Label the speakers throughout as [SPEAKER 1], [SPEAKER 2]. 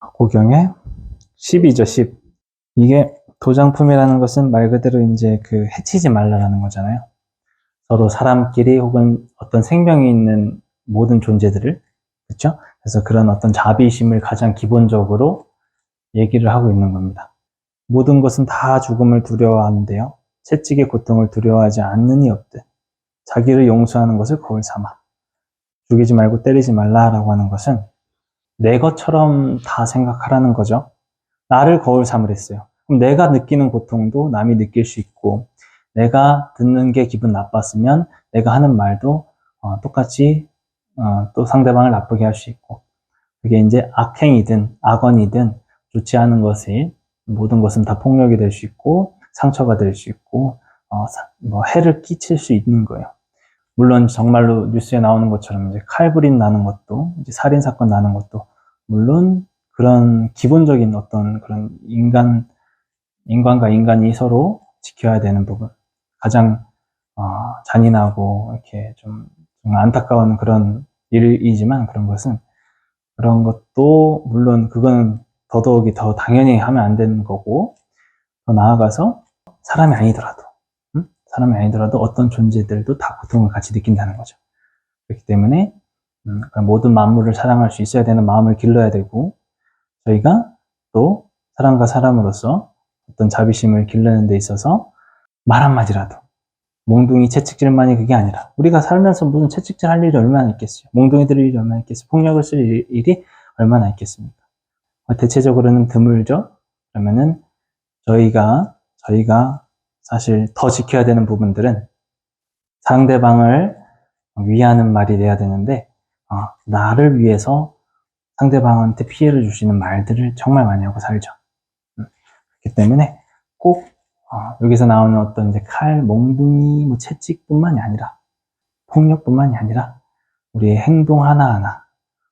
[SPEAKER 1] 고경의 10이죠, 10. 이게 도장품이라는 것은 말 그대로 이제 그 해치지 말라라는 거잖아요. 서로 사람끼리 혹은 어떤 생명이 있는 모든 존재들을, 그렇죠? 그래서 그런 어떤 자비심을 가장 기본적으로 얘기를 하고 있는 겁니다. 모든 것은 다 죽음을 두려워하는데요. 채찍의 고통을 두려워하지 이 없듯 자기를 용서하는 것을 거울 삼아 죽이지 말고 때리지 말라라고 하는 것은 내 것처럼 다 생각하라는 거죠. 나를 거울 삼으랬어요. 그럼 내가 느끼는 고통도 남이 느낄 수 있고, 내가 듣는 게 기분 나빴으면 내가 하는 말도 어, 똑같이 어, 또 상대방을 나쁘게 할 수 있고, 그게 이제 악행이든 악언이든 좋지 않은 것이 모든 것은 다 폭력이 될 수 있고 상처가 될 수 있고 어, 사- 뭐 해를 끼칠 수 있는 거예요. 물론 정말로 뉴스에 나오는 것처럼 이제 칼부림 나는 것도 이제 살인 사건 나는 것도 물론 그런 기본적인 어떤 그런 인간 인간과 인간이 서로 지켜야 되는 부분 가장 어, 잔인하고 이렇게 좀, 좀 안타까운 그런 일이지만 그런 것은 그런 것도 물론 그거는 더더욱이 더 당연히 하면 안 되는 거고 더 나아가서 사람이 아니더라도 음? 사람이 아니더라도 어떤 존재들도 다 고통을 같이 느낀다는 거죠. 그렇기 때문에 모든 만물을 사랑할 수 있어야 되는 마음을 길러야 되고 저희가 또 사람과 사람으로서 어떤 자비심을 기르는 데 있어서 말 한마디라도 몽둥이 채찍질만이 그게 아니라 우리가 살면서 무슨 채찍질 할 일이 얼마나 있겠어요. 몽둥이 들 일이 얼마나 있겠어요. 폭력을 쓸 일- 일이 얼마나 있겠습니까? 어, 대체적으로는 드물죠. 그러면은 저희가 저희가 사실 더 지켜야 되는 부분들은 상대방을 위하는 말이 돼야 되는데 어, 나를 위해서 상대방한테 피해를 주시는 말들을 정말 많이 하고 살죠. 음, 그렇기 때문에 꼭 어, 여기서 나오는 어떤 이제 칼, 몽둥이, 뭐 채찍뿐만이 아니라 폭력뿐만이 아니라 우리의 행동 하나하나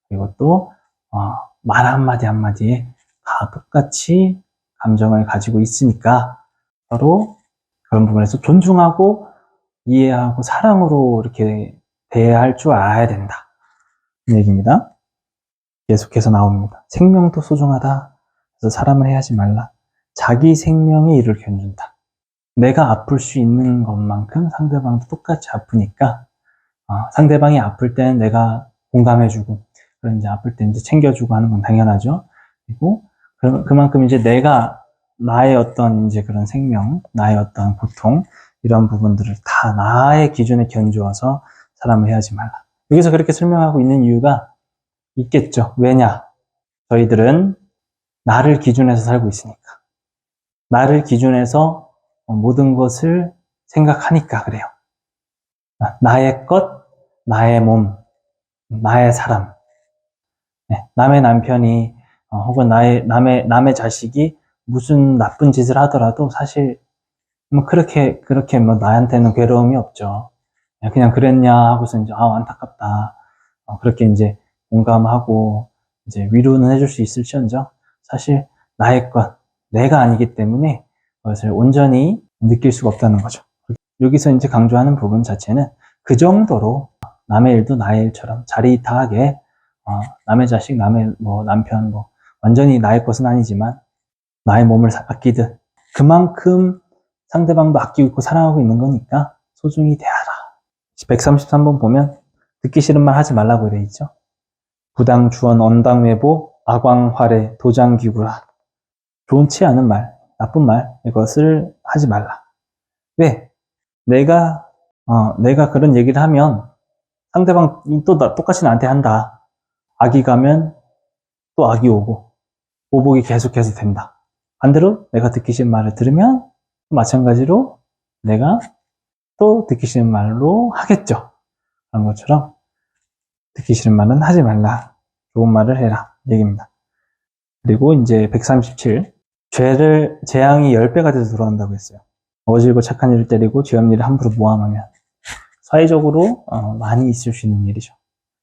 [SPEAKER 1] 그리고 또 어, 말 한마디 한마디에 다 똑같이 감정을 가지고 있으니까 서로 그런 부분에서 존중하고 이해하고 사랑으로 이렇게 대해야 할 줄 알아야 된다. 이 얘기입니다. 계속해서 나옵니다. 생명도 소중하다. 그래서 사람을 해하지 말라. 자기 생명이 이를 견준다. 내가 아플 수 있는 것만큼 상대방도 똑같이 아프니까 어, 상대방이 아플 때는 내가 공감해주고 그런 이제 아플 때 이제 챙겨주고 하는 건 당연하죠. 그리고 그, 그만큼 이제 내가 나의 어떤 이제 그런 생명, 나의 어떤 고통 이런 부분들을 다 나의 기준에 견주어서 사람을 해하지 말라. 여기서 그렇게 설명하고 있는 이유가 있겠죠. 왜냐? 저희들은 나를 기준해서 살고 있으니까. 나를 기준해서 어, 모든 것을 생각하니까 그래요. 아, 나의 것, 나의 몸, 나의 사람, 네, 남의 남편이 어, 혹은 나의 남의 남의 자식이 무슨 나쁜 짓을 하더라도 사실 뭐 그렇게 그렇게 뭐 나한테는 괴로움이 없죠. 그냥, 그랬냐 하고서 이제 아 안타깝다 어, 그렇게 이제 공감하고 이제 위로는 해줄 수 있을지언정 사실 나의 것 내가 아니기 때문에 그것을 온전히 느낄 수가 없다는 거죠. 여기서 이제 강조하는 부분 자체는 그 정도로 남의 일도 나의 일처럼 자리타하게 어, 남의 자식, 남의 뭐 남편, 뭐 완전히 나의 것은 아니지만 나의 몸을 사- 아끼듯 그만큼 상대방도 아끼고 있고 사랑하고 있는 거니까 소중히 대하라. 133번 보면 듣기 싫은 말 하지 말라고 되어 있죠. 부당 주언 언당 외보 악왕활해 도장기구라. 좋지 않은 말, 나쁜 말 이것을 하지 말라. 왜? 내가 어, 내가 그런 얘기를 하면 상대방이 또 나- 똑같이 나한테 한다. 악이 가면 또 악이 오고 보복이 계속해서 된다. 반대로 내가 듣기 싫은 말을 들으면 마찬가지로 내가 또 듣기 싫은 말로 하겠죠. 그런 것처럼 듣기 싫은 말은 하지 말라. 좋은 말을 해라. 얘기입니다. 그리고 이제 137. 죄를, 재앙이 10배가 돼서 돌아온다고 했어요. 어질고 착한 일을 때리고 죄 없는 일을 함부로 모함하면 사회적으로 어, 많이 있을 수 있는 일이죠.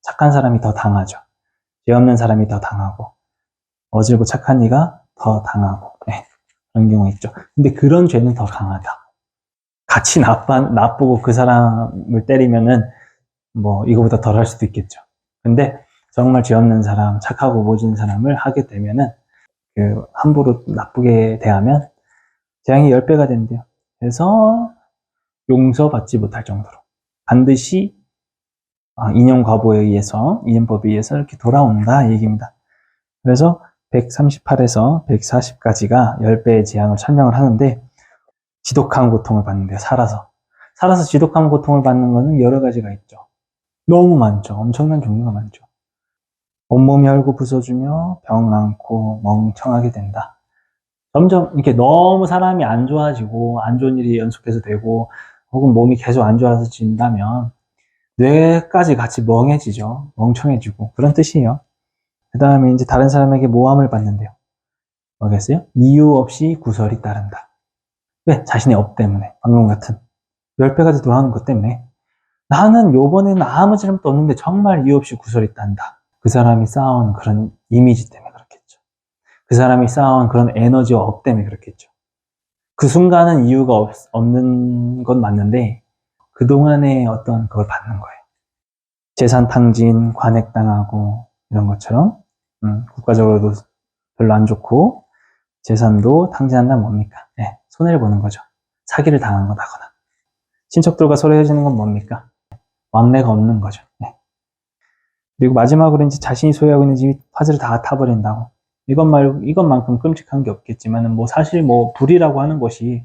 [SPEAKER 1] 착한 사람이 더 당하죠. 죄 없는 사람이 더 당하고 어질고 착한 이가 더 당하고 네, 그런 경우 있죠. 근데 그런 죄는 더 강하다. 같이 나빠, 나쁘고 그 사람을 때리면은 뭐 이거보다 덜 할 수도 있겠죠. 근데 정말 죄 없는 사람, 착하고 모진 사람을 하게 되면은 그 함부로 나쁘게 대하면 재앙이 10배가 된대요. 그래서 용서받지 못할 정도로 반드시 아, 인연 과보에 의해서 인연법에 의해서 이렇게 돌아온다 이 얘기입니다. 그래서 138에서 140까지가 10배의 재앙을 설명을 하는데 지독한 고통을 받는데요. 살아서 살아서 지독한 고통을 받는 것은 여러 가지가 있죠. 너무 많죠. 엄청난 종류가 많죠. 온몸이 혈고 부서지며 병 많고 멍청하게 된다. 점점 이렇게 너무 사람이 안 좋아지고 안 좋은 일이 연속해서 되고 혹은 몸이 계속 안 좋아진다면 뇌까지 같이 멍해지죠. 멍청해지고 그런 뜻이에요. 그 다음에 이제 다른 사람에게 모함을 받는데요. 뭐겠어요? 이유 없이 구설이 따른다. 왜? 자신의 업 때문에. 방금 같은 10배까지 돌아오는 것 때문에 나는 요번에는 아무 잘못도 없는데 정말 이유 없이 구설이 딴다. 그 사람이 쌓아온 그런 이미지 때문에 그렇겠죠. 그 사람이 쌓아온 그런 에너지와 업 때문에 그렇겠죠. 그 순간은 이유가 없, 없는 건 맞는데 그동안의 어떤 그걸 받는 거예요. 재산 탕진, 관액당하고 이런 것처럼 음, 국가적으로도 별로 안 좋고 재산도 탕진한다면 뭡니까? 네, 손해를 보는 거죠. 사기를 당한 거다거나 친척들과 서로 헤어지는 건 뭡니까? 왕래가 없는 거죠. 네. 그리고 마지막으로 이제 자신이 소유하고 있는 집이 화재를 다 타버린다고. 이것 말고, 이것만큼 끔찍한 게 없겠지만은, 뭐, 사실 뭐, 불이라고 하는 것이,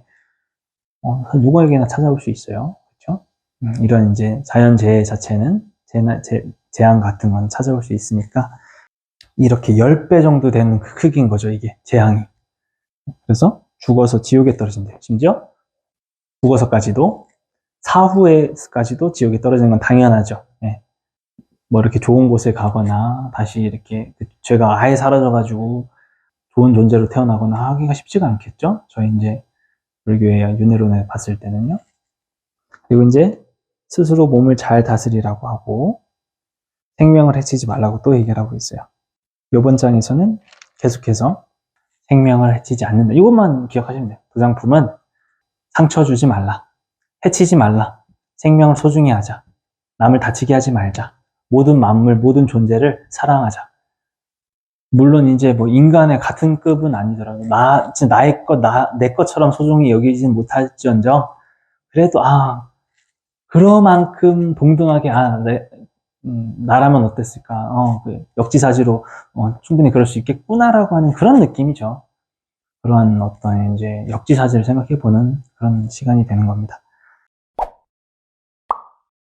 [SPEAKER 1] 어, 누구에게나 찾아올 수 있어요. 그렇죠? 음, 이런 이제 자연재해 자체는, 재난, 재, 재앙 같은 건 찾아올 수 있으니까, 이렇게 10배 정도 되는 그 크기인 거죠, 이게, 재앙이. 그래서 죽어서 지옥에 떨어진대요. 심지어, 죽어서까지도, 사후에까지도 지옥에 떨어지는 건 당연하죠. 예. 뭐 이렇게 좋은 곳에 가거나 다시 이렇게 그 죄가 아예 사라져가지고 좋은 존재로 태어나거나 하기가 쉽지가 않겠죠. 저희 이제 불교의 윤회론에 봤을 때는요. 그리고 이제 스스로 몸을 잘 다스리라고 하고 생명을 해치지 말라고 또 얘기를 하고 있어요. 이번 장에서는 계속해서 생명을 해치지 않는다. 이것만 기억하시면 돼요. 도장품은 상처 주지 말라. 해치지 말라. 생명을 소중히 하자. 남을 다치게 하지 말자. 모든 만물, 모든 존재를 사랑하자. 물론 이제 뭐 인간의 같은 급은 아니더라도 나, 나의 것, 나, 내 것처럼 소중히 여기진 못할지언정 그래도 아 그러만큼 동등하게 아 내, 음, 나라면 어땠을까? 어, 그 역지사지로 어, 충분히 그럴 수 있겠구나라고 하는 그런 느낌이죠. 그러한 어떤 이제 역지사지를 생각해 보는 그런 시간이 되는 겁니다.